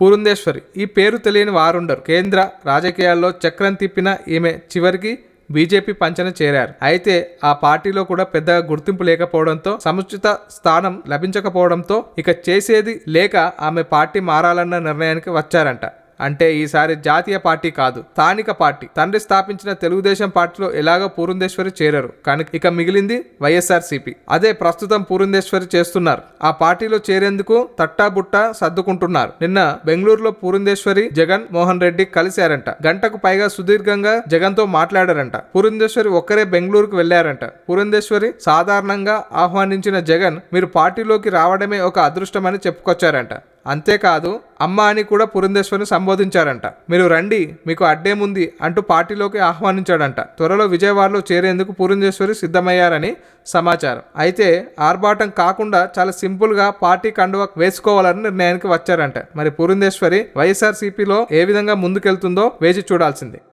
పూరుందేశ్వరి ఈ పేరు తెలియని వారుండరు. కేంద్ర రాజకీయాల్లో చక్రం తిప్పిన ఈమె చివరికి బీజేపీ పంచన చేరారు. అయితే ఆ పార్టీలో కూడా పెద్దగా గుర్తింపు లేకపోవడంతో సముచిత స్థానం లభించకపోవడంతో ఇక చేసేది లేక ఆమె పార్టీ మారాలన్న నిర్ణయానికి వచ్చారంట. అంటే ఈసారి జాతీయ పార్టీ కాదు స్థానిక పార్టీ. తండ్రి స్థాపించిన తెలుగుదేశం పార్టీలో ఎలాగో పూరుందేశ్వరి చేరారు. కానీ ఇక మిగిలింది వైఎస్ఆర్ అదే ప్రస్తుతం పూరుందేశ్వరి చేస్తున్నారు. ఆ పార్టీలో చేరేందుకు తట్టాబుట్ట సర్దుకుంటున్నారు. నిన్న బెంగళూరులో పూరుందేశ్వరి జగన్ మోహన్ రెడ్డి కలిశారంట. గంటకు పైగా సుదీర్ఘంగా జగన్తో మాట్లాడారంట. పూరుందేశ్వరి ఒక్కరే బెంగళూరుకు వెళ్ళారంట. పూరుందేశ్వరి సాధారణంగా ఆహ్వానించిన జగన్ మీరు పార్టీలోకి రావడమే ఒక అదృష్టమని చెప్పుకొచ్చారంట. అంతేకాదు అమ్మ అని కూడా పురంధేశ్వరిని సంబోధించారంట. మీరు రండి మీకు అడ్డేముంది అంటూ పార్టీలోకి ఆహ్వానించాడంట. త్వరలో విజయవాడలో చేరేందుకు పురంధేశ్వరి సిద్ధమయ్యారని సమాచారం. అయితే ఆర్భాటం కాకుండా చాలా సింపుల్గా పార్టీ కండువ వేసుకోవాలని నిర్ణయానికి వచ్చారంట. మరి పురంధేశ్వరి వైఎస్ఆర్ ఏ విధంగా ముందుకెళ్తుందో వేచి చూడాల్సింది.